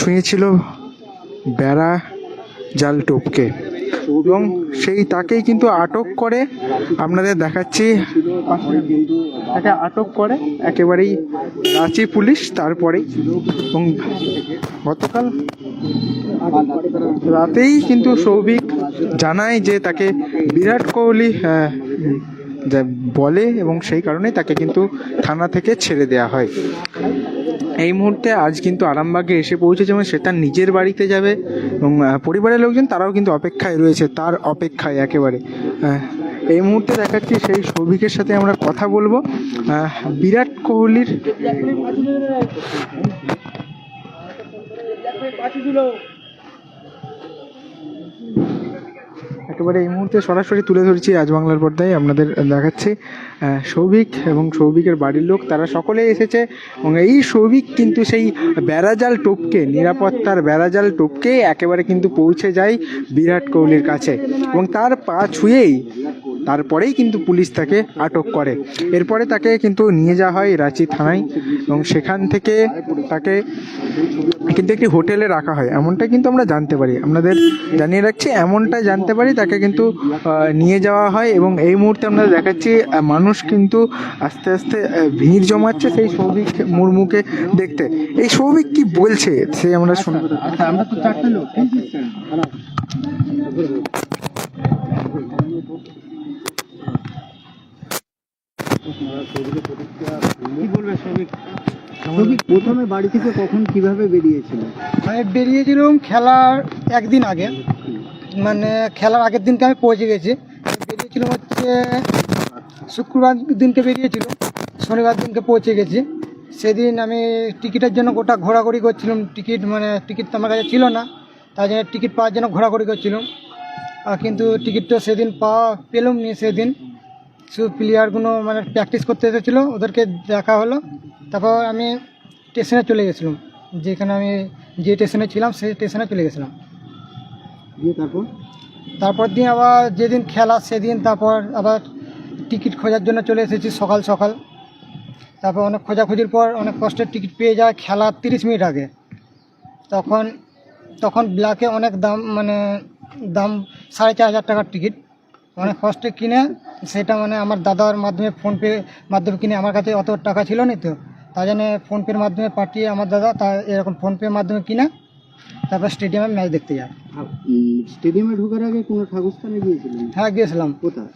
ছুঁয়েছিল বেড়া জাল টোপকে। এবং সেই তাকেই কিন্তু আটক করে আপনাদের দেখাচ্ছি। তাকে আটক করে একেবারেই রাঁচি পুলিশ তারপরেই। এবং গতকাল রাতেই কিন্তু সৌভিক জানায় যে তাকে বিরাট কোহলি আহ, বলে এবং সেই কারণেই তাকে কিন্তু থানা থেকে ছেড়ে দেওয়া হয়। এই মুহূর্তে আজ কিন্তু আরামবাগে এসে পৌঁছেছে এবং সে তার নিজের বাড়িতে যাবে এবং পরিবারের লোকজন তারাও কিন্তু অপেক্ষায় রয়েছে, তার অপেক্ষায় একেবারে। এই মুহূর্তে দেখাচ্ছি সেই সৌভিকের সাথে আমরা কথা বলব। বিরাট কোহলির একেবারে এই মুহূর্তে সরাসরি তুলে ধরছি রাজবাংলার বাংলার পর্দায়, আপনাদের দেখাচ্ছি সৌভিক এবং সৌভিকের বাড়ির লোক। তারা সকলে এসেছে এবং এই সৌভিক কিন্তু সেই বেড়াজাল টোপকে, নিরাপত্তার বেড়াজাল টোপকে একেবারে কিন্তু পৌঁছে যায় বিরাট কোহলির কাছে। এবং তার পা ছুঁয়েই তারপরেই কিন্তু পুলিশ তাকে আটক করে। এরপরে তাকে কিন্তু নিয়ে যাওয়া হয় রাঁচি থানায় এবং সেখান থেকে তাকে কিন্তু একটি হোটেলে রাখা হয়। এমনটা কিন্তু আমরা জানতে পারি। আপনাদের জানিয়ে রাখছি এমনটা জানতে পারি তাকে কিন্তু নিয়ে যাওয়া হয় এবং এই মুহূর্তে আমরা দেখাচ্ছি মানুষ কিন্তু আস্তে আস্তে ভিড় জমাচ্ছে সেই সৌভিক মুর্মুকে দেখতে। এই সৌভিক কি বলছে সে আমরা শুনব আচ্ছা আমরা তো চারটে লোক। কি বলবে সৌভিক সৌভিক প্রথমে বাড়ি থেকে কখন কীভাবে বেরিয়েছিল? আমি বেরিয়েছিলাম খেলার একদিন আগে। মানে খেলার আগের দিনকে আমি পৌঁছে গেছি। বেরিয়েছিলাম হচ্ছে শুক্রবার দিনকে বেরিয়েছিল। শনিবার দিনকে পৌঁছে গেছি। সেদিন আমি টিকিটের জন্য গোটা ঘোরাঘুরি করছিলাম। টিকিট মানে টিকিট তো আমার কাছে ছিল না। তাই জন্য টিকিট পাওয়ার জন্য ঘোরাঘুরি করছিলাম। আর কিন্তু টিকিটটা সেদিন পাওয়া পেলাম নি সেদিন। শুধু প্লেয়ারগুলো মানে প্র্যাকটিস করতে এসেছিল ওদেরকে দেখা হলো। তারপর আমি স্টেশনে চলে গেছিলাম। যেখানে আমি যে স্টেশনে ছিলাম সেই স্টেশনে চলে গেছিলাম। দিয়ে তারপর? তারপর দিন আবার যেদিন খেলা সেদিন তারপর আবার টিকিট খোঁজার জন্য চলে এসেছি সকাল সকাল। তারপর অনেক খোঁজাখুঁজির পর অনেক কষ্টের টিকিট পেয়ে যায় খেলা তিরিশ মিনিট আগে। তখন তখন ব্ল্যাকে অনেক দাম মানে দাম সাড়ে চার হাজার টাকার টিকিট অনেক কষ্টে কিনে সেটা মানে আমার দাদার মাধ্যমে ফোনপে মাধ্যমে কিনে আমার কাছে অত টাকা ছিল না তো। তাই জন্য ফোনপের মাধ্যমে পাঠিয়ে আমার দাদা তা এরকম ফোনপের মাধ্যমে কিনে তারপর স্টেডিয়ামে ম্যাচ দেখতে যায়। স্টেডিয়ামে ঢোকার আগে কোনো ঠাকুরস্থানে গিয়েছিলেন? হ্যাঁ গিয়েছিলাম। কোথায়?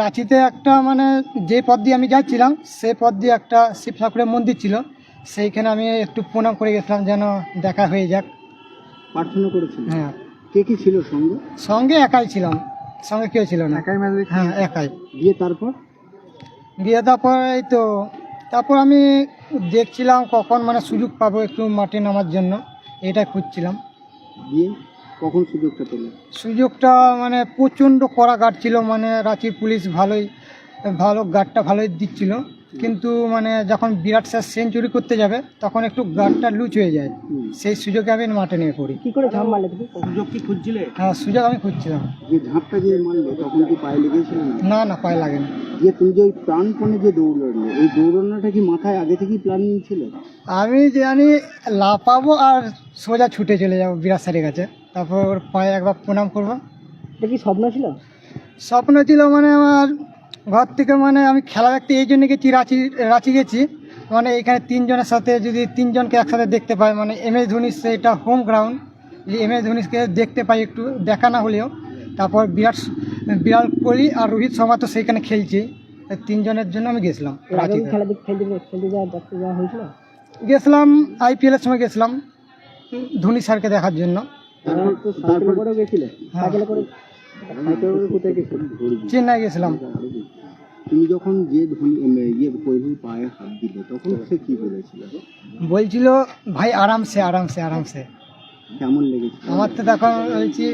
রাঁচিতে একটা মানে যে পথ দিয়ে আমি যাচ্ছিলাম সেই পথ দিয়ে একটা শিব ঠাকুরের মন্দির ছিল। সেইখানে আমি একটু প্রণাম করে গেছিলাম যেন দেখা হয়ে যাক। প্রার্থনা করেছিলেন? হ্যাঁ। কে কে ছিল সঙ্গে? সঙ্গে একাই ছিলাম। সঙ্গে কেউ ছিল না। একাই ম্যাচ হ্যাঁ একাই। বিয়ে তারপর? গিয়ে তারপর এই তো তারপর আমি দেখছিলাম কখন মানে সুযোগ পাবো একটু মাঠে নামার জন্য এটা খুঁজছিলাম। বিয়ে কখন সুযোগটা পেল? সুযোগটা মানে প্রচণ্ড কড়া গার্ড ছিল মানে রাঁচির পুলিশ ভালোই ভালো গার্ডটা ভালোই দিচ্ছিল। কিন্তু মানে যখন বিরাট স্যার সেঞ্চুরি করতে যাবে তখন একটু গার্ডটা লুচ হয়ে যায়। সেই সুযোগে আমি মাঠে নিয়ে পড়ি। কি করে ঝাঁপ মারলে সুযোগ কি খুঁজছিলে? হ্যাঁ সুযোগ আমি খুঁজছিলাম। যে ঝাঁপটা যে মারলে তখন কি পায়ে লেগেছিল না? না পায়ে লাগেনি। যে তুমি যে ওই প্রাণপণে যে দৌড়ালে এই দৌড়ানোটা কি মাথায় আগে থেকেই প্ল্যানিং ছিল? আমি জানি লাফাবো আর সোজা ছুটে চলে যাব বিরাট স্যারের কাছে। তারপর ওর পায়ে একবার প্রণাম করব। এটা কি স্বপ্ন ছিল? স্বপ্ন ছিল মানে আমার ঘর থেকে মানে আমি খেলা দেখতে এই জন্য গেছি রাঁচি রাঁচি গেছি। মানে এখানে তিনজনের সাথে যদি তিনজনকে একসাথে দেখতে পাই মানে এম এস ধোনি সেটা হোম গ্রাউন্ড যদি এম এস ধোনিকে দেখতে পাই একটু দেখা না হলেও তারপর বিরাট বিরাট কোহলি আর রোহিত শর্মা তো সেইখানে খেলছে তিনজনের জন্য আমি গেছিলাম গেছিলাম আইপিএলের সময় গেছিলাম ধোনি স্যারকে দেখার জন্য। তারপর করে গেছিলে? হ্যাঁ। চেন্নাই গেছিলাম। তুমি যখন যে ইয়ে পায়ে হাত দিলে তখন সে কি বলেছিল? বলছিল ভাই আরামসে আরামসে আরামসে। কেমন লেগেছে? আমার তো তখন বলছি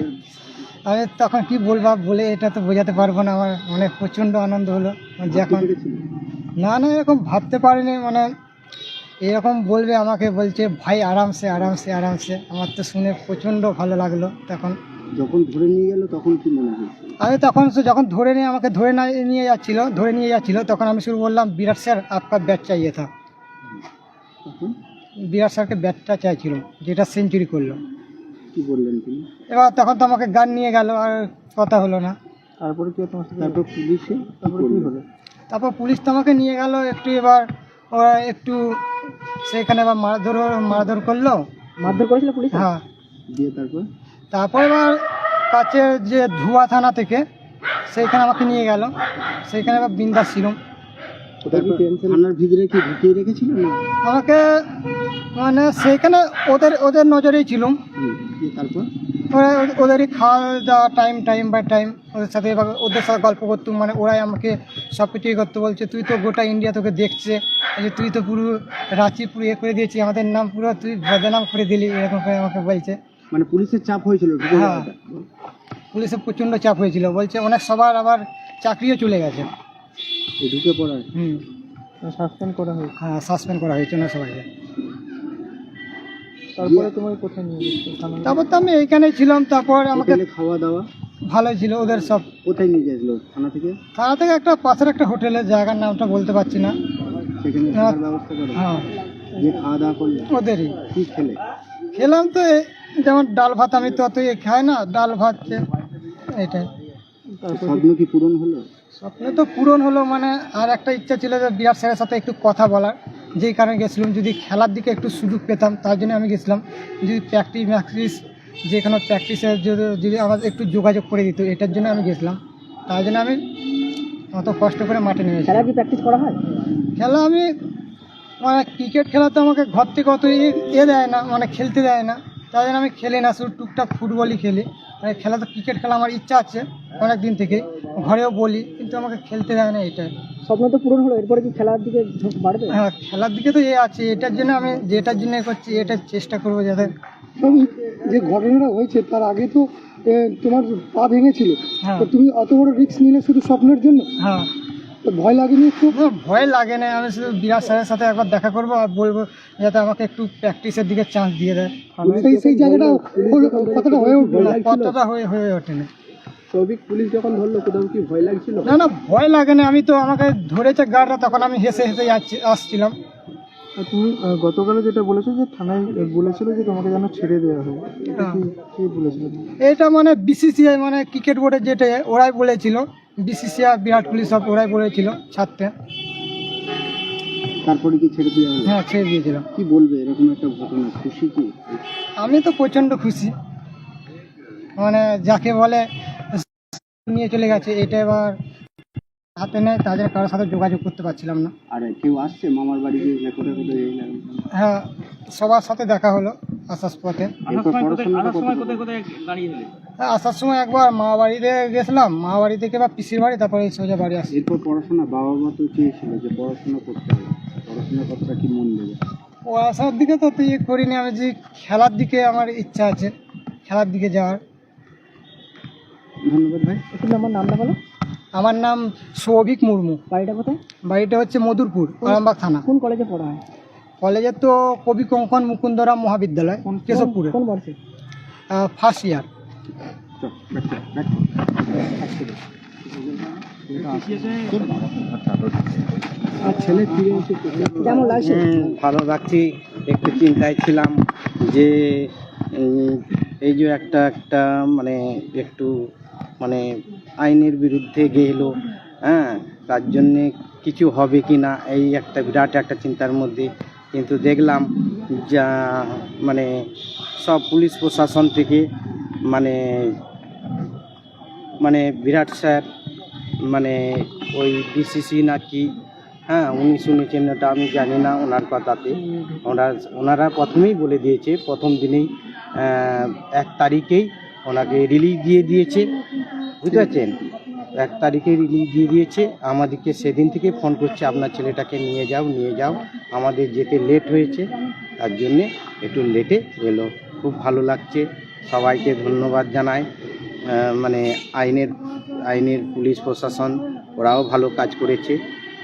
আমি তখন কি বলব বলে এটা তো বোঝাতে পারব না। আমার মানে প্রচণ্ড আনন্দ হলো। যখন? না না এরকম ভাবতে পারিনি। মানে এরকম বলবে আমাকে বলছে ভাই আরামসে আরামসে আরামসে। আমার তো শুনে প্রচণ্ড ভালো লাগল তখন। যখন ধরে নিয়ে গেল তখন কি মনে হয়েছিল আমি তখন সে যখন ধরে নিয়ে আমাকে ধরে না নিয়ে যাচ্ছিল ধরে নিয়ে যাচ্ছিল তখন আমি শুরু বললাম বিরাট স্যার আপনার ব্যাট চাইয়ে থা তখন? বিরাট স্যারকে ব্যাটটা চাইছিল যেটা সেঞ্চুরি করল। কি বললেন তিনি? এবার তখন তো আমাকে গান নিয়ে গেল আর কথা হলো না। তারপরে কি তোমার সাথে তারপর পুলিশে তারপরে কি হলো? তারপর পুলিশ তো আমাকে নিয়ে গেল একটু এবার ওরা একটু সেখানে এবার মারধর মারধর করল। মারধর করেছিল পুলিশ? হ্যাঁ। দিয়ে তারপর? তারপর আমার কাছে যে ধুয়া থানা থেকে সেইখানে আমাকে নিয়ে গেল। সেইখানে আবার বিন্দাস ছিলাম। থানার ভিতরে কি ঢুকিয়ে রেখেছিল আমাকে মানে সেইখানে ওদের ওদের নজরেই ছিলাম। তারপর? ওরা ওদের- ওদেরই খাওয়া দাওয়া টাইম টাইম বাই টাইম ওদের সাথে ওদের সাথে গল্প করতাম। মানে ওরাই আমাকে সব কিছুই করতে বলছে তুই তো গোটা ইন্ডিয়া তোকে দেখছে। যে তুই তো পুরো রাঁচি পুরো ইয়ে করে দিয়েছি আমাদের নাম পুরো তুই বদনাম করে দিলি এরকম করে আমাকে বলছে। মানে পুলিশের চাপ হয়েছিল হ্যাঁ। পুলিশের প্রচণ্ড চাপ হয়েছিল। বলছে অনেক সবার আবার চাকরিও চলে গেছে। ঢুকে পড়ার হুম। সাসপেন্ড করা হয়েছে। হ্যাঁ সাসপেন্ড করা হয়েছে না সবাইকে। তারপরে তোমার কোথায় নিয়ে গেছো? তারপর তো আমি এইখানেই ছিলাম তারপর আমাকে খাওয়া দাওয়া? ভালোই ছিল ওদের সব কোথায় নিয়ে গেছিল? থানা থেকে? থানা থেকে একটা পাশের একটা হোটেলের জায়গার নামটা বলতে পারছি না। সেখানে ব্যবস্থা করে? হ্যাঁ। খাওয়া দাওয়া করলে? ওদেরই। কি খেলে? খেলাম তো যেমন ডাল ভাত আমি তো অত ইয়ে খাই না ডাল ভাত যে- এটাই। স্বপ্ন কি পূরণ হলো? স্বপ্ন তো পূরণ হলো মানে আর একটা ইচ্ছা ছিল যে বিরাট স্যারের সাথে একটু কথা বলার। যেই কারণে গেছিলাম যদি খেলার দিকে একটু সুযোগ পেতাম তার জন্য আমি গেছিলাম। যদি প্র্যাকটিস ম্যাকটিস যেখানে প্র্যাকটিসের যদি যদি আমার একটু যোগাযোগ করে দিত এটার জন্য আমি গেছিলাম। তার জন্য আমি অত কষ্ট করে মাঠে নেমেছি। খেলা কি প্র্যাকটিস করা হয়? খেলা আমি মানে ক্রিকেট খেলা তো আমাকে ঘর থেকে অত ইয়ে- ইয়ে দেয় না মানে খেলতে দেয় না। তাই জন্য আমি খেলি না শুধু টুকটাক ফুটবলই খেলি। মানে খেলা তো ক্রিকেট খেলা আমার ইচ্ছা আছে অনেক দিন থেকে। ঘরেও বলি কিন্তু আমাকে খেলতে দেয় না এটাই স্বপ্ন তো পূরণ হলো এরপরে কি খেলার দিকে ঝোঁক বাড়বে? হ্যাঁ খেলার দিকে তো এ আছে এটার জন্য আমি যেটার জন্য করছি এটার চেষ্টা করব যাতে যে ঘটনাটা হয়েছে তার আগে তো তোমার পা ভেঙেছিল। হ্যাঁ। তুমি অত বড় রিস্ক নিলে শুধু স্বপ্নের জন্য? হ্যাঁ। তো ভয় লাগেনি একটু? ভয় লাগে না আমি শুধু বিরাট স্যারের সাথে একবার দেখা করব আর বলব যাতে আমাকে একটু প্র্যাকটিসের দিকে চান্স দিয়ে দেয়। সেই সেই জায়গাটা কথাটা হয়ে উঠল না, কতটা হয়ে হয়ে ওঠে না সৌভিক পুলিশ যখন ধরলো কোথাও কি ভয় লাগছিল? না না ভয় লাগে না আমি তো আমাকে ধরেছে গার্ডরা তখন আমি হেসে হেসে যাচ্ছি- আসছিলাম। তুমি গতকালে যেটা বলেছ যে থানায় বলেছিল যে তোমাকে যেন ছেড়ে দেওয়া হবে এটা হ্যাঁ। কি কি বলেছিল? এটা মানে বিসিসিআই মানে ক্রিকেট বোর্ডের যেটা ওরাই বলেছিল। বিসিসিআই বিরাট কোহলি সব ওরাই বলেছিল ছাড়তে। তারপরে কি ছেড়ে দিয়ে হ্যাঁ ছেড়ে দিয়েছিলাম। কি বলবে? এরকম একটা ঘটনা খুশি কি? আমি তো প্রচণ্ড খুশি। মানে যাকে বলে নিয়ে চলে গেছে এটা এবার হাতে নেয় তাদের কারোর সাথে যোগাযোগ করতে পারছিলাম না। আর কেউ আসছে? মামার বাড়ি গিয়ে কোথায় কোথায় গেলেন হ্যাঁ সবার সাথে দেখা হলো আসার পথে। এরপর কত হ্যাঁ, আসার সময় একবার মা বাড়িতে গেছিলাম। মা বাড়ি থেকে বা পিসির বাড়ি তারপরে এই সোজা বাড়ি আসি এরপর পড়াশোনা বাবা মা তো চেয়েছিল যে পড়াশোনা করতে হবে। পড়াশোনা কতটা কি মন দেবে? ও আসার দিকে তো তুই করিনি আমি যে খেলার দিকে আমার ইচ্ছা আছে খেলার দিকে যাওয়ার। ধন্যবাদ ভাই। তুমি আমার নামটা বলো। আমার নাম সৌভিক মুর্মু। বাড়িটা কোথায়? বাড়িটা হচ্ছে মধুরপুর আরামবাগ থানা। কোন কলেজে পড়া হয়? কলেজে তো কবি কঙ্কন মুকুন্দরাম মহাবিদ্যালয় কেশবপুরে। কোন বর্ষে ফার্স্ট ইয়ার ভালো লাগছি একটু চিন্তায় ছিলাম যে এই যে একটা একটা মানে একটু মানে আইনের বিরুদ্ধে গেলো হ্যাঁ? তার জন্যে কিছু হবে কি না এই একটা বিরাট একটা চিন্তার মধ্যে কিন্তু দেখলাম যা মানে সব পুলিশ প্রশাসন থেকে মানে মানে বিরাট স্যার মানে ওই ডিসিসি নাকি হ্যাঁ উনি শুনেছেন ওটা, আমি জানি না ওনার কথাতে। ওনার, ওনারা প্রথমেই বলে দিয়েছে, প্রথম দিনেই এক তারিখেই ওনাকে রিলিজ দিয়ে দিয়েছে বুঝতে পারছেন এক তারিখে রিলিজ দিয়ে দিয়েছে। আমাদেরকে সেদিন থেকে ফোন করছে, আপনার ছেলেটাকে নিয়ে যাও নিয়ে যাও। আমাদের যেতে লেট হয়েছে, তার জন্যে একটু লেটে এলো। খুব ভালো লাগছে। সবাইকে ধন্যবাদ জানাই। মানে আইনের আইনের পুলিশ প্রশাসন, ওরাও ভালো কাজ করেছে।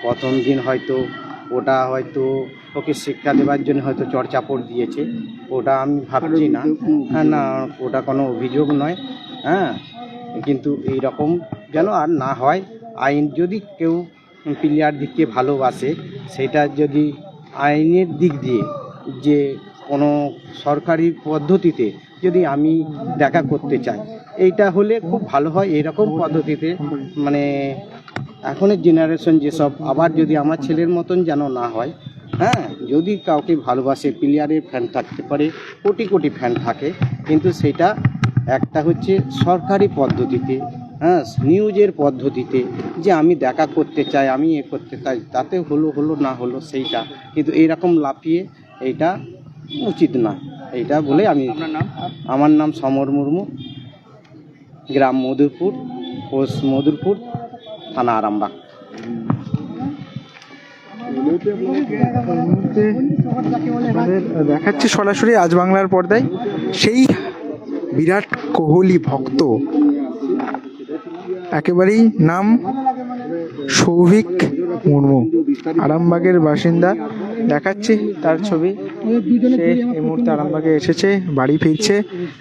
প্রথম দিন হয়তো ওটা হয়তো ওকে শিক্ষা দেওয়ার জন্য হয়তো চড়চাপড় দিয়েছে। ওটা আমি ভাবছি না। হ্যাঁ না, ওটা কোনো অভিযোগ নয়। হ্যাঁ কিন্তু এই রকম যেন আর না হয়, আইন যদি কেউ প্লেয়ার দিককে ভালোবাসে, সেটা যদি আইনের দিক দিয়ে যে কোনো সরকারি পদ্ধতিতে যদি আমি দেখা করতে চাই, এইটা হলে খুব ভালো হয়। এরকম পদ্ধতিতে মানে এখনের জেনারেশন যেসব আবার যদি আমার ছেলের মতন যেন না হয় হ্যাঁ যদি কাউকে ভালোবাসে প্লেয়ারের ফ্যান থাকতে পারে কোটি কোটি ফ্যান থাকে কিন্তু সেটা একটা হচ্ছে সরকারি পদ্ধতিতে হ্যাঁ নিউজের পদ্ধতিতে যে আমি দেখা করতে চাই আমি এ করতে চাই তাতে হলো হলো না হলো সেইটা কিন্তু এইরকম লাফিয়ে এইটা উচিত না। এইটা বলে আমি আমার নাম সমর মুর্মু গ্রাম মধুরপুর পোস্ট মধুরপুর থানা আরামবাগ। দেখাচ্ছি সরাসরি আজ বাংলার পর্দায়। সেই বিরাট কোহলি ভক্ত, একেবারেই নাম সৌভিক মুর্মু, আরামবাগের বাসিন্দা। দেখাচ্ছি তার ছবি। সে এই মুহূর্তে আরামবাগে এসেছে বাড়ি ফিরছে।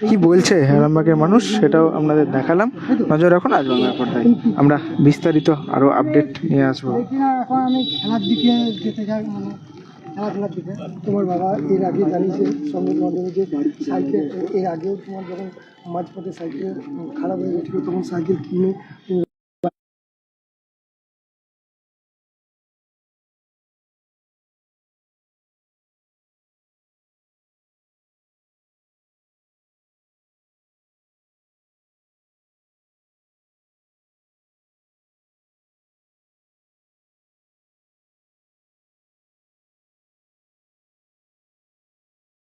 কি বলছে আরামবাগের মানুষ সেটাও আপনাদের দেখালাম। নজর রাখুন আজ বাংলার পর্দায় আমরা বিস্তারিত আরও আপডেট নিয়ে আসব। এখন আমি খেলার দিকে যেতে চাই মানে খেলাধুলার দিকে। তোমার বাবা এর আগে জানিয়েছে সঙ্গের মাধ্যমে যে সাইকেল এর আগেও তোমার যখন মাঝপথে সাইকেল খারাপ হয়ে গেছিল তখন সাইকেল কিনে